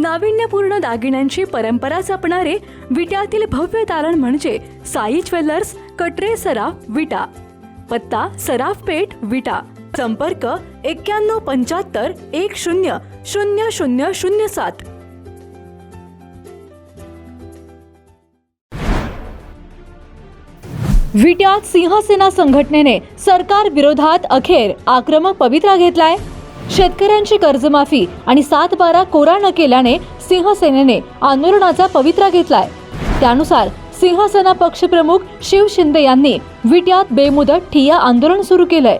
नाविन्यपूर्ण दागिन्यांची परंपरा जपणारे विट्यातील भव्य तारण म्हणजे साई ज्वेलर्स कटरे सराफ विटा. पत्ता सराफ पेठ विटा. संपर्क एक्क्याण्णव पंच्याहत्तर एक शून्य शून्य शून्य शून्य सात. विट्यात सिंहसेना संघटनेने सरकार विरोधात अखेर आक्रमक पवित्रा घेतलाय. शेतकऱ्यांची कर्जमाफी आणि सात बारा कोरा न केल्याने सिंहसेनेने आंदोलनाचा पवित्रा घेतलाय. त्यानुसार सिंहसेना पक्षप्रमुख शिव शिंदे यांनी विट्यात बेमुदत ठिया आंदोलन सुरू केलंय.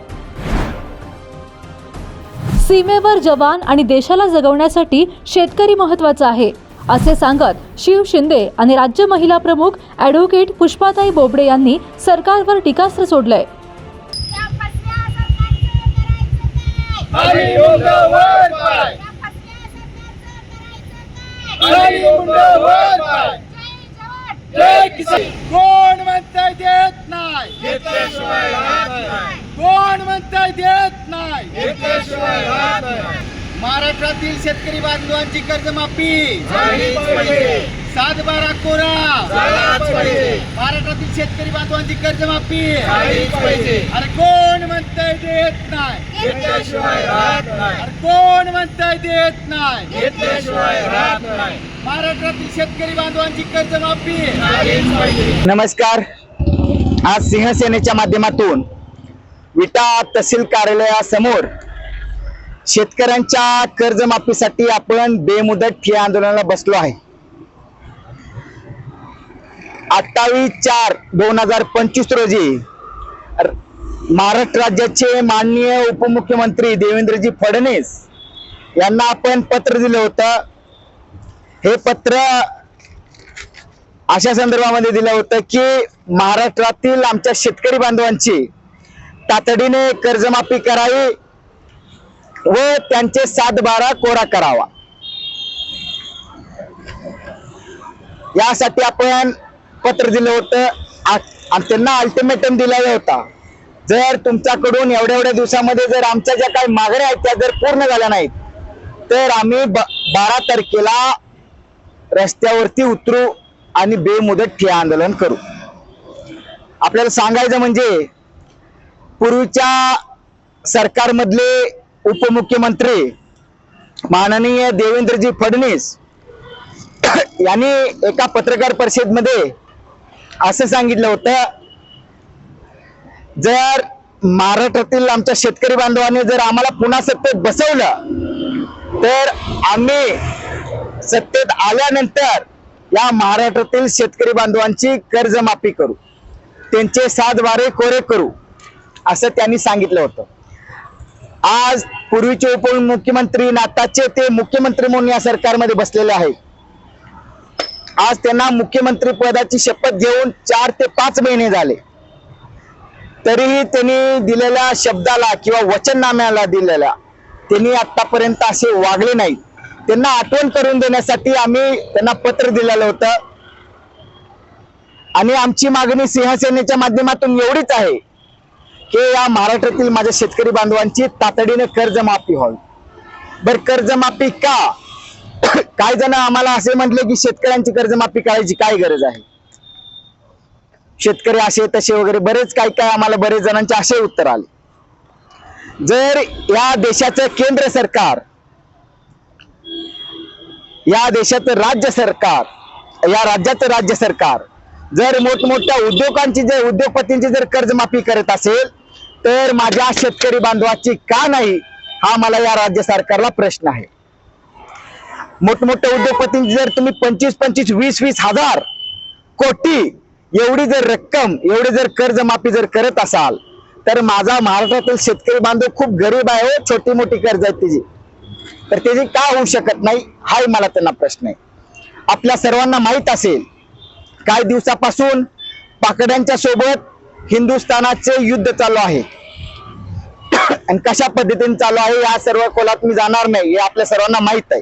सीमेवर जवान आणि देशाला जगवण्यासाठी शेतकरी महत्त्वाचा आहे असे सांगत शिव शिंदे आणि राज्य महिला प्रमुख ॲडव्होकेट पुष्पाताई बोबडे यांनी सरकारवर टीकास्त्र सोडलंय. सरकारचं करायचं नाही. आणि मुंडा वर पाय. वर पाय जय किसान. कोण म्हणताय देत नाही? घेतल्याशिवाय कोण म्हणताय देत नाही? घेतल्याशिवाय महाराष्ट्रातील शेतकरी बांधवांची कर्जमाफी. पाहिजे. सात बारा कोरा. महाराष्ट्रातील शेतकरी बांधवांची कर्जमाफी. अरे कोण म्हणताय देत नाही? घेतल्याशिवाय राहत नाही. अरे कोण म्हणताय देत नाही? घेतल्याशिवाय राहत नाही. महाराष्ट्रातील शेतकरी बांधवांची कर्जमाफी. नमस्कार. आज सिंहसेनेच्या माध्यमातून विटा तहसील कार्यालयासमोर शेतकऱ्यांच्या कर्जमाफीसाठी आपण बेमुदत ठिय्या आंदोलनाला बसलो आहे. अठ्ठावीस चार दोन हजार पंचवीस रोजी महाराष्ट्र राज्याचे माननीय उपमुख्यमंत्री देवेंद्रजी फडणवीस यांना आपण पत्र दिलं होतं. हे पत्र अशा संदर्भामध्ये दिलं होतं की महाराष्ट्रातील आमच्या शेतकरी बांधवांची तातडीने कर्जमाफी करावी व त्यांचे सात बारा कोरा करावा. यासाठी आपण पत्र दिलं होतं. आणि त्यांना अल्टिमेटम दिलेला होता. जर तुमच्याकडून एवढ्या एवढ्या दिवसामध्ये जर आमच्या ज्या काही मागण्या आहेत त्या जर पूर्ण झाल्या नाहीत तर आम्ही बारा तारखेला रस्त्यावरती उतरू आणि बेमुदत ठे आंदोलन करू. आपल्याला सांगायचं म्हणजे पूर्वीच्या सरकारमधले उपमुख्यमंत्री माननीय देवेंद्रजी फडणवीस यांनी एका पत्रकार परिषदेमध्ये असं सांगितलं होतं. जर महाराष्ट्रातील आमच्या शेतकरी बांधवांनी जर आम्हाला पुन्हा सत्तेत बसवलं तर आम्ही सत्तेत आल्यानंतर या महाराष्ट्रातील शेतकरी बांधवांची कर्जमाफी करू. त्यांचे सातबारे कोरे करू असं त्यांनी सांगितलं होतं. आज पूर्वीचे उपमुख्यमंत्री आणि आताचे ते मुख्यमंत्री म्हणून या सरकारमध्ये बसलेले आहेत. आज त्यांना मुख्यमंत्री पदाची शपथ घेऊन चार ते पाच महिने झाले. तरीही त्यांनी दिलेल्या शब्दाला किंवा वचननाम्याला दिलेल्या त्यांनी आतापर्यंत असे वागले नाही. त्यांना आठवण करून देण्यासाठी आम्ही त्यांना पत्र दिलेलं होतं. आणि आमची मागणी सिंहसेनेच्या माध्यमातून एवढीच आहे की या महाराष्ट्रातील माझ्या शेतकरी बांधवांची तातडीने कर्जमाफी व्हावी. बर कर्जमाफी का? काही जण आम्हाला असे म्हटले की शेतकऱ्यांची कर्जमाफी करायची काय गरज आहे? शेतकरी असे तसे वगैरे बरेच काय काय आम्हाला बरेच जणांचे असे उत्तर आले. जर या देशाचं केंद्र सरकार या देशाचं राज्य सरकार या राज्याचं राज्य सरकार जर मोठमोठ्या उद्योगांची जर उद्योगपतींची जर कर्जमाफी करत असेल तर माझ्या शेतकरी बांधवाची का नाही हा मला या राज्य सरकारला प्रश्न आहे. मोठमोठ्या उद्योगपतींची जर तुम्ही पंचवीस पंचवीस वीस वीस हजार कोटी एवढी जर रक्कम एवढी जर कर्जमाफी जर करत असाल तर माझा महाराष्ट्रातील शेतकरी बांधव खूप गरीब आहे हो छोटी मोठी कर्ज आहेत त्याची तर त्याची का होऊ शकत नाही हाही मला त्यांना प्रश्न आहे. आपल्या सर्वांना माहीत असेल काही दिवसापासून पाकड्यांच्या सोबत हिंदुस्थानाचे युद्ध चालू आहे. आणि कशा पद्धतीने चालू आहे या सर्व कोलात मी जाणार नाही हे आपल्या सर्वांना माहीत आहे.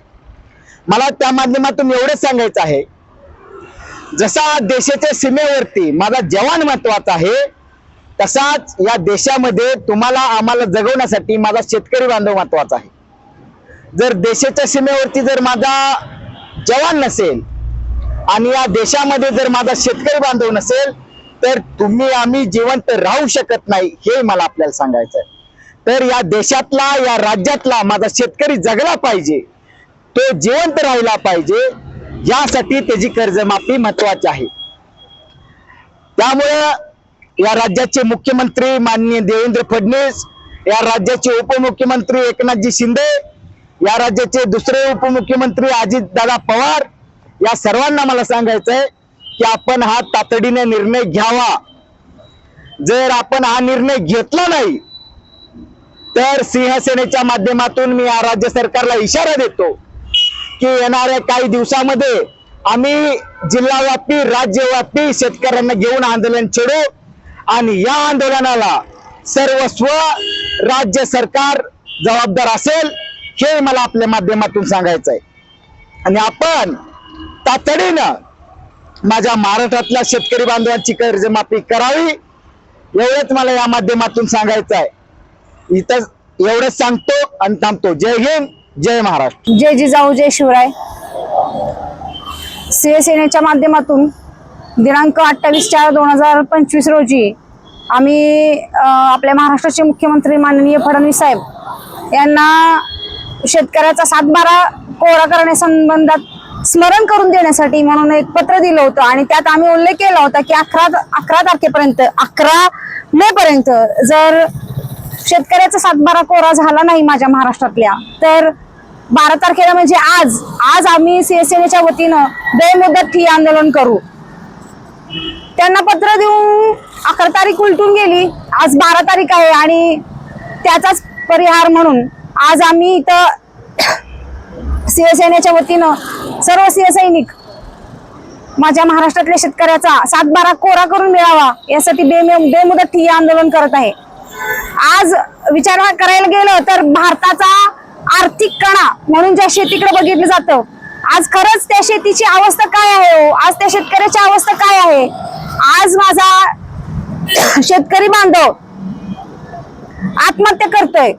मला त्या माध्यमातून एवढंच सांगायचं आहे. जसा देशाच्या सीमेवरती माझा जवान महत्त्वाचा आहे तसाच या देशामध्ये तुम्हाला आम्हाला जगवण्यासाठी माझा शेतकरी बांधव महत्त्वाचा आहे. जर देशाच्या सीमेवरती जर माझा जवान नसेल आणि या देशामध्ये जर माझा शेतकरी बांधव नसेल तर तुम्ही आम्ही जिवंत राहू शकत नाही हे मला आपल्याला सांगायचं आहे. तर या देशातला या राज्यातला माझा शेतकरी जगला पाहिजे. तो जिवंत राहिला पाहिजे. यासाठी त्याची कर्जमाफी महत्वाची आहे. त्यामुळं या राज्याचे मुख्यमंत्री माननीय देवेंद्र फडणवीस या राज्याचे उपमुख्यमंत्री एकनाथजी शिंदे या राज्याचे दुसरे उपमुख्यमंत्री अजित दादा पवार या सर्वांना मला सांगायचंय की आपण हा तातडीने निर्णय घ्यावा. जर आपण हा निर्णय घेतला नाही तर सिंहसेनेच्या माध्यमातून मी या राज्य सरकारला इशारा देतो. की येणाऱ्या काही दिवसामध्ये आम्ही जिल्हाव्यापी राज्यव्यापी शेतकऱ्यांना घेऊन आंदोलन छेडू आणि या आंदोलनाला सर्वस्व राज्य सरकार जबाबदार असेल हे मला आपल्या माध्यमातून सांगायचं आहे. आणि आपण तातडीनं माझ्या महाराष्ट्रातल्या शेतकरी बांधवांची कर्जमाफी करावी एवढंच मला या माध्यमातून सांगायचं आहे. इथं एवढंच सांगतो आणि थांबतो. जय हिंद. जय महाराष्ट्र. जय जिजाऊ जय शिवराय. शिवसेनेच्या माध्यमातून दिनांक अठ्ठावीस चार दोन हजार पंचवीस रोजी आम्ही आपल्या महाराष्ट्राचे मुख्यमंत्री माननीय फडणवीस साहेब यांना शेतकऱ्याचा सातबारा कोरा करण्यासंबंधात स्मरण करून देण्यासाठी म्हणून एक पत्र दिलं होतं आणि त्यात आम्ही उल्लेख केला होता की अकरा अकरा तारखेपर्यंत अकरा मे पर्यंत जर शेतकऱ्याचा सातबारा कोरा झाला नाही माझ्या महाराष्ट्रातल्या तर बारा तारखेला म्हणजे आज आज आम्ही शिवसेनेच्या वतीनं बेमुदत ठिय्या आंदोलन करू. त्यांना पत्र देऊन अकरा तारीख उलटून गेली. आज बारा तारीख आहे आणि त्याचाच परिहार म्हणून आज आम्ही इथं शिवसेनेच्या वतीनं सर्व शिवसैनिक माझ्या महाराष्ट्रातल्या शेतकऱ्याचा सातबारा कोरा करून मिळावा यासाठी बेमे बेमुदत ठिय्या आंदोलन करत आहे. आज विचार करायला गेलं तर भारताचा आर्थिक कणा म्हणून ज्या शेतीकडे बघितलं जातं. आज खरंच त्या शेतीची अवस्था काय आहे हो? आज त्या शेतकऱ्याची अवस्था काय आहे? आज माझा शेतकरी बांधव आत्महत्या करतोय.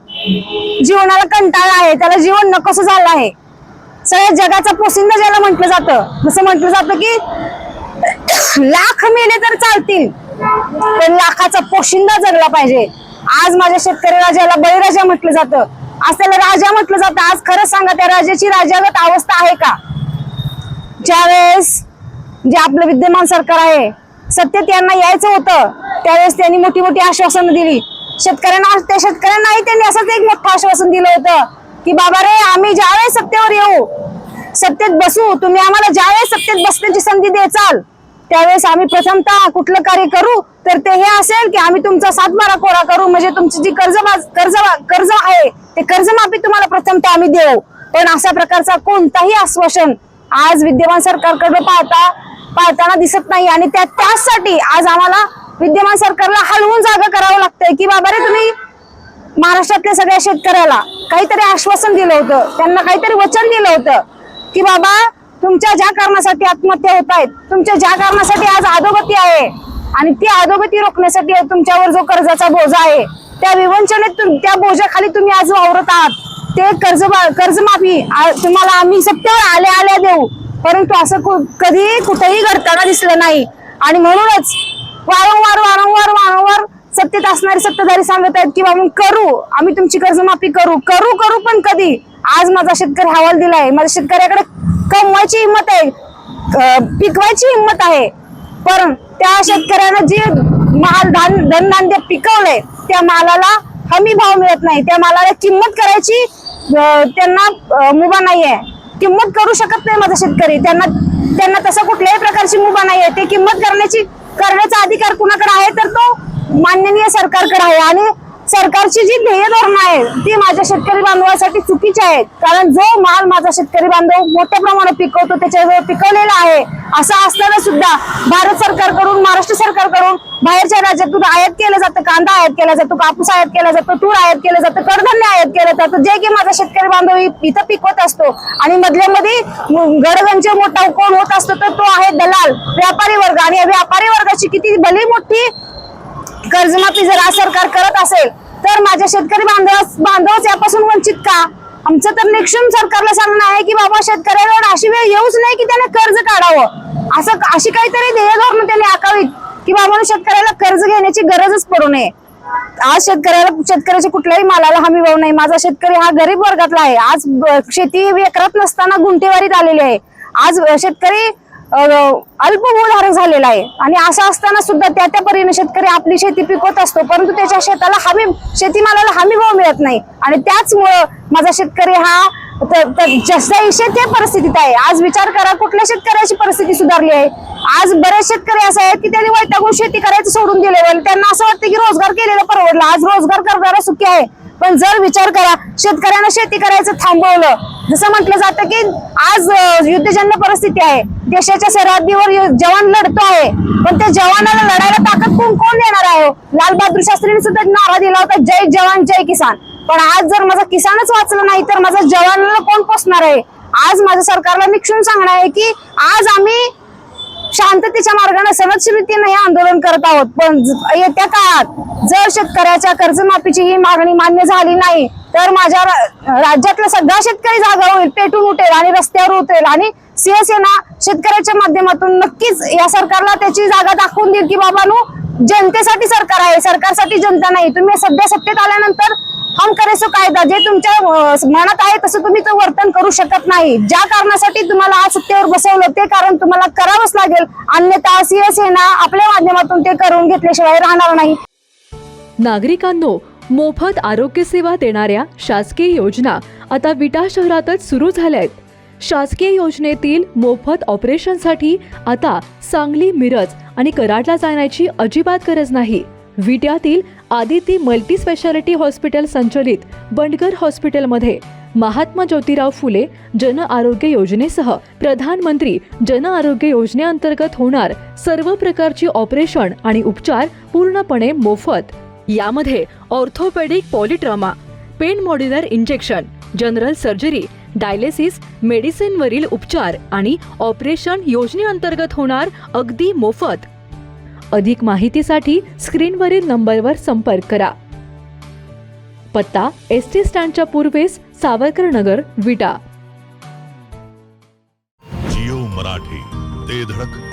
जीवनाला कंटाळा आहे त्याला जीवन नकोसं झालं आहे. सगळ्या जगाचा पोसिंद ज्याला म्हटलं जातं जसं म्हटलं जातं की लाख मेले तर चालतील पण लाखाचा पोशिंदा जगला पाहिजे. आज माझ्या शेतकऱ्याला ज्याला बळीराजा म्हटलं जातं आज त्याला राजा म्हटलं जातं. आज खरं सांगा त्या राजाची राजागत अवस्था आहे का? ज्यावेळेस जे आपलं विद्यमान सरकार आहे सत्तेत यांना यायचं होतं त्यावेळेस त्यांनी मोठी मोठी आश्वासनं दिली. शेतकऱ्यांना त्या शेतकऱ्यांनाही त्यांनी असंच एक मोठं आश्वासन दिलं होतं की बाबा रे आम्ही ज्यावेळेस सत्तेवर येऊ सत्तेत बसू तुम्ही आम्हाला ज्यावेळेस सत्तेत बसण्याची संधी द्याल त्यावेळेस आम्ही प्रथमतः कुठलं कार्य करू तर ते हे असेल की आम्ही तुमचा सातबारा कोरा करू म्हणजे तुमची जी कर्ज कर्ज कर्ज आहे ते कर्जमाफी तुम्हाला प्रथमतः आम्ही देऊ. पण अशा प्रकारचा कोणताही आश्वासन आज विद्यमान सरकारकडे पाहता पाहताना दिसत नाही. आणि त्या त्यासाठी आज आम्हाला विद्यमान सरकारला हलवून जागा करावं लागतंय की बाबा रे तुम्ही महाराष्ट्रातल्या सगळ्या शेतकऱ्याला काहीतरी आश्वासन दिलं होतं त्यांना काहीतरी वचन दिलं होतं की बाबा तुमच्या ज्या कारणासाठी आत्महत्या होत आहेत तुमच्या ज्या कारणासाठी आज अधोगती आहे आणि ती अधोगती रोखण्यासाठी तुमच्यावर जो कर्जाचा बोजा आहे त्या विवंचनेत त्या बोजाखाली तुम्ही आज वावरत आहात. ते कर्ज कर्जमाफी तुम्हाला आम्ही सत्तेवर आल्या आल्या देऊ. परंतु असं कु- कधी कुठेही घडताना दिसलं नाही. आणि म्हणूनच वारंवार वारंवार वारंवार सत्तेत असणारे सत्ताधारी सांगत आहेत की बाबा करू. आम्ही तुमची कर्जमाफी करू. करू करू पण कधी. आज माझा शेतकरी हवाल दिलाय. माझ्या शेतकऱ्याकडे कमवायची हिंमत आहे. पिकवायची हिंमत आहे. पण त्या शेतकऱ्यानं जे माल धान धनधान्य पिकवलंय त्या मालाला हमी भाव मिळत नाही. त्या मालाला किंमत करायची त्यांना मुभा नाहीये. किंमत करू शकत नाही माझा शेतकरी. त्यांना त्यांना तसं कुठल्याही प्रकारची मुभा नाहीये. ते किंमत करण्याची करण्याचा अधिकार कुणाकडे आहे तर तो माननीय सरकारकडे आहे. आणि सरकारची जी ध्येय धोरण आहे ती माझ्या शेतकरी बांधवासाठी चुकीची आहेत. कारण जो माल माझा शेतकरी बांधव मोठ्या प्रमाणात पिकवतो त्याच्याजवळ पिकवलेला आहे असं असताना सुद्धा भारत सरकारकडून महाराष्ट्र सरकारकडून बाहेरच्या राज्यातून आयात केलं जातं. कांदा आयात केला जातो कापूस आयात केला जातो तूर आयात केलं जातं कडधान्य आयात केलं जातं. जे की माझा शेतकरी बांधव इथं पिकवत असतो आणि मधल्यामध्ये गडगंज मोठा कोण होत असतो तर तो आहे दलाल व्यापारी वर्ग. आणि या व्यापारी वर्गाची किती भली मोठी कर्जमाफी जर आज सरकार करत असेल तर माझ्या शेतकरी बांधवास बांधवच यापासून वंचित का? आमचं तर निक्षम सरकारला सांगणं आहे की बाबा शेतकऱ्यावर अशी वेळ येऊच नाही की त्याने कर्ज काढावं. असं अशी काहीतरी ध्येय धोरण त्यांनी आखावीत की बाबा शेतकऱ्याला कर्ज घेण्याची गरजच पडू नये. आज शेतकऱ्याला शेतकऱ्याच्या कुठल्याही मालाला हमी भाव नाही. माझा शेतकरी हा गरीब वर्गातला आहे. आज ब- शेती एकरात नसताना गुंठेवारीत आलेली आहे. आज शेतकरी अल्पभूधारक झालेला आहे. आणि असं असताना सुद्धा त्या त्या परीने शेतकरी आपली शेती पिकवत असतो परंतु त्याच्या शेताला हमी शेतीमालाला हमी भाव मिळत नाही. आणि त्याचमुळं माझा शेतकरी हा त- त- जसं परिस्थितीत आहे. आज विचार करा कुठल्या शेतकऱ्याची परिस्थिती सुधारली आहे? आज बरेच शेतकरी असे आहेत की त्यांनी वैतागून शेती करायचं सोडून दिले त्यांना असं वाटतं की रोजगार केलेला परवडला. आज रोजगार करणारा सुखी आहे. पण जर विचार करा शेतकऱ्यांना शेती करायचं थांबवलं. जसं म्हटलं जातं की आज युद्धजन्य परिस्थिती आहे. देशाच्या सरहद्दीवर यु- जवान लढतो आहे. पण त्या जवानाला लढायला ताकद कोण कोण देणार आहे हो? लाल बहादूर शास्त्रीने सुद्धा नारा दिला होता जय जवान जय किसान. पण आज जर माझा किसानच वाचला नाही तर माझा जवानाला कोण पोचणार आहे? आज माझ्या सरकारला मी क्षण सांगणार आहे की आज आम्ही शांततेच्या मार्गाने सनदशीलतेने हे आंदोलन करत आहोत. पण येत्या काळात जर शेतकऱ्याच्या कर्जमाफीची ही मागणी मान्य झाली नाही तर माझ्या रा- राज्यातला सगळा शेतकरी जागा होईल. पेटून उठेल आणि रस्त्यावर उतरेल आणि शिवसेना शेतकऱ्याच्या माध्यमातून नक्कीच या सरकारला त्याची जागा दाखवून देईल की बाबांनो जनतेसाठी सरकार आहे. सरकारसाठी जनता नाही. तुम्ही सध्या सत्तेत आल्यानंतर हम करे कायदा जे तुमच्या मनात आहे तसं तुम्ही तो वर्तन करू शकत नाही. ज्या कारणासाठी तुम्हाला आज सत्तेवर बसवलं ते कारण तुम्हाला करावंच लागेल. अन्यथा शिवसेना आपल्या माध्यमातून ते करून घेतल्याशिवाय राहणार नाही. नागरिकांनो मोफत आरोग्य सेवा देणाऱ्या शासकीय योजना आता विटा शहरातच सुरू झाल्या आहेत शासकीय योजनेतील मोफत ऑपरेशनसाठी आता सांगली मिरज आणि कराडला जाण्याची अजिबात गरज नाही. विट्यातील आदिती मल्टी स्पेशालिटी हॉस्पिटल संचलित बंडगर हॉस्पिटलमध्ये. महात्मा ज्योतिराव फुले जन आरोग्य योजनेसह प्रधानमंत्री जन आरोग्य योजनेअंतर्गत होणार सर्व प्रकारची ऑपरेशन आणि उपचार पूर्णपणे मोफत. यामध्ये orthopedic polytrauma pain modular injection general surgery dialysis मेडिसिनवरील उपचार आणि ऑपरेशन योजनेअंतर्गत होणार अगदी मोफत. अधिक माहितीसाठी स्क्रीनवरील नंबरवर संपर्क करा. पत्ता एस टी स्टँडच्या पूर्वेस सावरकर नगर विटा. जिओ मराठी ते धडक.